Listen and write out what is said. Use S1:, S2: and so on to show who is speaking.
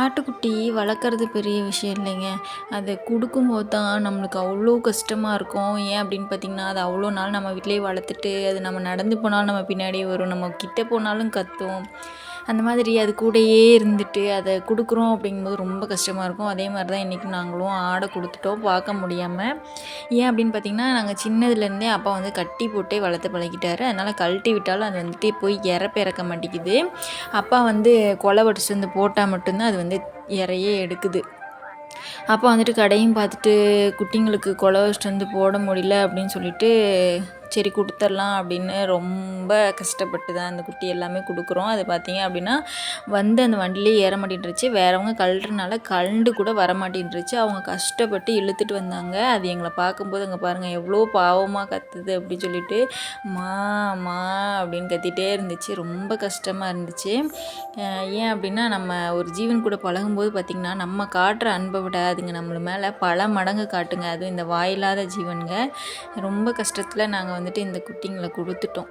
S1: ஆட்டுக்குட்டி வளர்க்குறது பெரிய விஷயம் இல்லைங்க. அது கொடுக்கும்போது தான் நம்மளுக்கு அவ்வளோ கஷ்டமாக இருக்கும். ஏன் அப்படின்னு பார்த்தீங்கன்னா அது அவ்வளோ நாள் நம்ம வீட்டிலேயே வளர்த்துட்டு அது நம்ம நடந்து போனாலும் நம்ம பின்னாடியே வரும். நம்ம கிட்ட போனாலும் கத்தும். அந்த மாதிரி அது கூடயே இருந்துட்டு அதை கொடுக்குறோம் அப்படிங்கும்போது ரொம்ப கஷ்டமாக இருக்கும். அதே மாதிரி தான் இன்றைக்கி நாங்களும் ஆடை கொடுத்துட்டோம். பார்க்க முடியாமல் ஏன் அப்படின்னு பார்த்தீங்கன்னா நாங்கள் சின்னதுலேருந்தே அப்பா வந்து கட்டி போட்டே வளர்த்து பழகிட்டாரு. அதனால் கழட்டி விட்டாலும் அது வந்துட்டு போய் இறப்ப இறக்க மாட்டேங்குது. அப்பா வந்து கொலை வடிச்சு வந்து போட்டால் மட்டும்தான் அது வந்து இறையே எடுக்குது. அப்போ வந்துட்டு கடையும் பார்த்துட்டு குட்டிங்களுக்கு கொலை வச்சுட்டு வந்து போட முடியல அப்படின்னு சொல்லிட்டு சரி கொடுத்துர்லாம் அப்படின்னு ரொம்ப கஷ்டப்பட்டு தான் அந்த குட்டி எல்லாமே கொடுக்குறோம். அது பார்த்தீங்க அப்படின்னா வந்து அந்த வண்டிலே ஏற மாட்டேன்ருச்சு. வேறவங்க கழட்டுறனால கழண்டு கூட வர மாட்டேன்ருச்சு. அவங்க கஷ்டப்பட்டு இழுத்துட்டு வந்தாங்க. அது எங்களை பார்க்கும்போது அங்கே பாருங்கள் எவ்வளோ பாவமாக கத்துது அப்படின்னு சொல்லிட்டு மா மா அப்படின்னு கத்திட்டே இருந்துச்சு. ரொம்ப கஷ்டமாக இருந்துச்சு. ஏன் அப்படின்னா நம்ம ஒரு ஜீவன் கூட பழகும்போது பார்த்திங்கன்னா நம்ம காட்டுற அன்பை விட அதுங்க நம்மள மேலே பல மடங்கு காட்டுங்க. அதுவும் இந்த வாயில்லாத ஜீவனுங்க. ரொம்ப கஷ்டத்தில் நாங்கள் வந்துட்டு இந்த குட்டிங்களை கொடுத்துட்டோம்.